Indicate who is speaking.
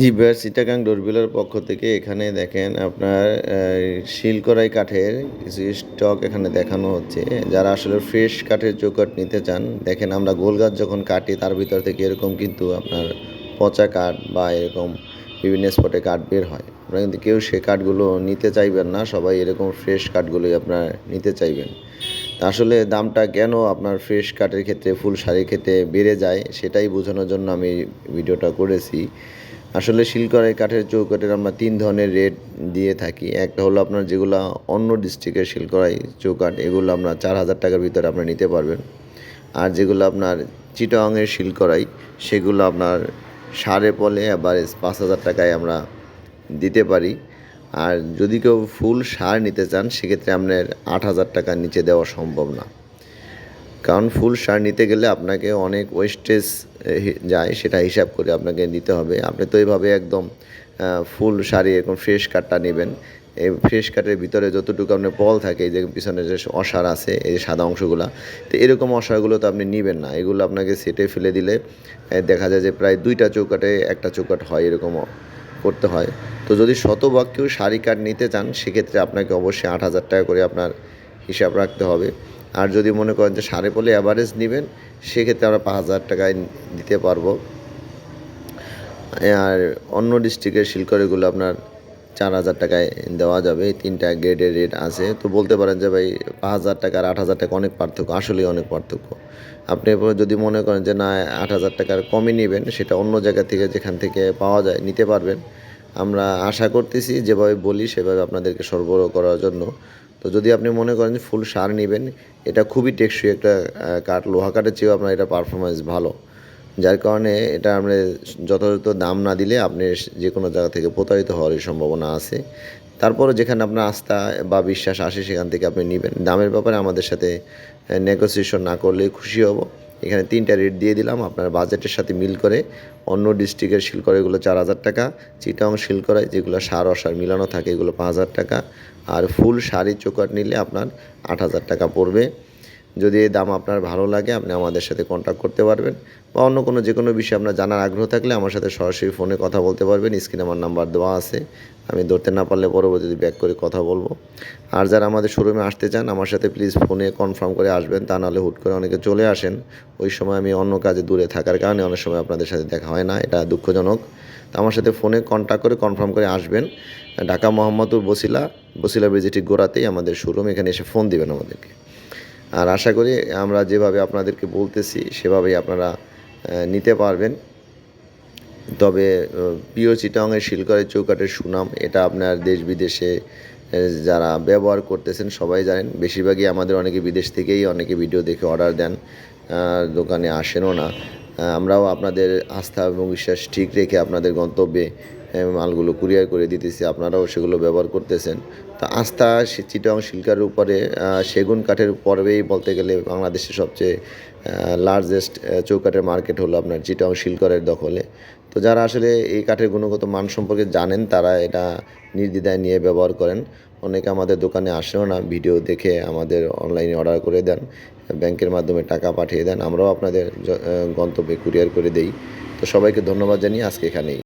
Speaker 1: জি ভাইয়া চিটাগাং ডোরবেলের পক্ষ থেকে এখানে দেখেন আপনার শিল শিলকড়াই কাঠের কিছু স্টক এখানে দেখানো হচ্ছে। যারা আসলে ফ্রেশ কাঠের চৌকাঠ নিতে চান, দেখেন আমরা গোল গাছ যখন কাটি, তার ভিতর থেকে এরকম কিন্তু আপনার পচা কাঠ বা এরকম বিভিন্ন স্পটে কাঠ বের হয়। আপনারা কিন্তু কেউ সে কাঠগুলো নিতে চাইবেন না, সবাই এরকম ফ্রেশ কাঠগুলোই আপনার নিতে চাইবেন। আসলে দামটা কেন আপনার ফ্রেশ কাঠের ক্ষেত্রে ফুল শাড়ির ক্ষেত্রে বেড়ে যায়, সেটাই বোঝানোর জন্য আমি ভিডিওটা করেছি। আসলে শিলকড়াই কাঠের চৌকাঠের আমরা তিন ধরনের রেট দিয়ে থাকি। একটা হলো আপনার যেগুলো অন্য ডিস্ট্রিক্টের শিলকড়াই চৌকাঠ, এগুলো আপনার চার হাজার টাকার ভিতরে আপনি নিতে পারবেন। আর যেগুলো আপনার চিটাংয়ের শিলকড়াই, সেগুলো আপনার সাড়ে পলে আবার পাঁচ হাজার টাকায় আমরা দিতে পারি। আর যদি কেউ ফুল সার নিতে চান, সেক্ষেত্রে আপনার আট হাজার টাকার নিচে দেওয়া সম্ভব না। কারণ ফুল সার নিতে গেলে আপনাকে অনেক ওয়েস্টেজ যায়, সেটা হিসাব করে আপনাকে নিতে হবে। আপনি তো এইভাবে একদম ফুল সারি এরকম ফ্রেশ কাঠটা নেবেন। এই ফ্রেশ কাঠের ভিতরে যতটুকু আপনার পল থাকে, এই যে পিছনে যে অসার আছে, এই যে সাদা অংশগুলো, তো এরকম অসারগুলো তো আপনি নেবেন না। এগুলো আপনাকে সেটে ফেলে দিলে দেখা যায় যে প্রায় দুইটা চৌকাটে একটা চৌকাট হয়, এরকম করতে হয়। তো যদি শতভাগ কেউ শাড়ি কাঠ নিতে চান, সেক্ষেত্রে আপনাকে অবশ্যই আট হাজার টাকা করে আপনার হিসাব রাখতে হবে। আর যদি মনে করেন যে সাড়ে পলে অ্যাভারেজ নেবেন, সেক্ষেত্রে আমরা পাঁচ হাজার টাকায় দিতে পারব। আর অন্য ডিস্ট্রিক্টের শিলকড়িগুলো আপনার চার হাজার টাকায় দেওয়া যাবে। তিনটা গ্রেডের রেট আছে। তো বলতে পারেন যে ভাই, পাঁচ হাজার টাকা আর আট হাজার টাকা অনেক পার্থক্য, আসলেই অনেক পার্থক্য। আপনি যদি মনে করেন যে না, আট হাজার টাকার কমই নেবেন, সেটা অন্য জায়গা থেকে, যেখান থেকে পাওয়া যায়, নিতে পারবেন। আমরা আশা করতেছি, যেভাবে বলি সেভাবে আপনাদেরকে সরবরাহ করার জন্য। তো যদি আপনি মনে করেন ফুল সার নেবেন, এটা খুবই টেকসই একটা কাঠ। লোহা কাঠের চেয়েও আপনার এটা পারফরমেন্স ভালো। যার কারণে এটা আমরা যথাযথ দাম না দিলে আপনি যে কোনো জায়গা থেকে প্রতারিত হওয়ারই সম্ভাবনা আছে। তারপরে যেখানে আপনার আস্থা বা বিশ্বাস আসে, সেখান থেকে আপনি নেবেন। দামের ব্যাপারে আমাদের সাথে নেগোসিয়েশন না করলে খুশি হব। এখানে তিনটা রেট দিয়ে দিলাম। আপনার বাজেটের সাথে মিল করে অন্য ডিস্ট্রিক্টের শিলকড়াইগুলো চার হাজার টাকা। চিটাং শিলকড়াই যেগুলো সার অসার মিলানো থাকে, এগুলো পাঁচ হাজার টাকা। আর ফুল শাড়ি চোকাট নিলে আপনার আট হাজার টাকা পড়বে। যদি এই দাম আপনার ভালো লাগে, আপনি আমাদের সাথে কন্ট্যাক্ট করতে পারবেন বা অন্য কোনো যে কোনো বিষয়ে আপনার জানার আগ্রহ থাকলে আমার সাথে সরাসরি ফোনে কথা বলতে পারবেন। স্ক্রিনে আমার নাম্বার দেওয়া আছে। আমি ধরতে না পারলে পরবর্তীতে ব্যাক করে কথা বলব। আর যারা আমাদের শোরুমে আসতে চান, আমার সাথে প্লিজ ফোনে কনফার্ম করে আসবেন। তা নাহলে হুট করে অনেকে চলে আসেন। ওই সময় আমি অন্য কাজে দূরে থাকার কারণে অনেক সময় আপনাদের সাথে দেখা হয় না। এটা দুঃখজনক। তো আমার সাথে ফোনে কন্ট্যাক্ট করে কনফার্ম করে আসবেন। ঢাকা মোহাম্মদপুর বসিলা বসিলা ব্রিজের ঠিক গোড়াতেই আমাদের শোরুম এখানে এসে ফোন দিবেন আমাদেরকে। আর আশা করি আমরা যেভাবে আপনাদেরকে বলতেছি, সেভাবেই আপনারা নিতে পারবেন। তবে প্রিয় চিটাংয়ের শিলকরের চৌকাটের সুনাম, এটা আপনার দেশ বিদেশে যারা ব্যবহার করতেছেন সবাই জানেন। বেশিরভাগই আমাদের অনেকে বিদেশ থেকেই অনেকে ভিডিও দেখে অর্ডার দেন দোকানে আসেনও না। আমরাও আপনাদের আস্থা এবং বিশ্বাস ঠিক রেখে আপনাদের গন্তব্যে মালগুলো কুরিয়ার করে দিতেছি, আপনারাও সেগুলো ব্যবহার করতেছেন। তা আস্থা চিটং শিলকার উপরে সেগুন কাঠের পর্বেই বলতে গেলে বাংলাদেশের সবচেয়ে লার্জেস্ট চৌকাঠের মার্কেট হলো আপনার চিটং শিলকরের দখলে। তো যারা আসলে এই কাঠের গুণগত মান সম্পর্কে জানেন, তারা এটা নির্দ্বিধায় নিয়ে ব্যবহার করেন। অনেকে আমাদের দোকানে আসেও না, ভিডিও দেখে আমাদের অনলাইনে অর্ডার করে দেন, ব্যাংকের মাধ্যমে টাকা পাঠিয়ে দেন। আমরাও আপনাদের গন্তব্যে কুরিয়ার করে দেই। তো সবাইকে ধন্যবাদ জানিয়ে আজকে এখানেই।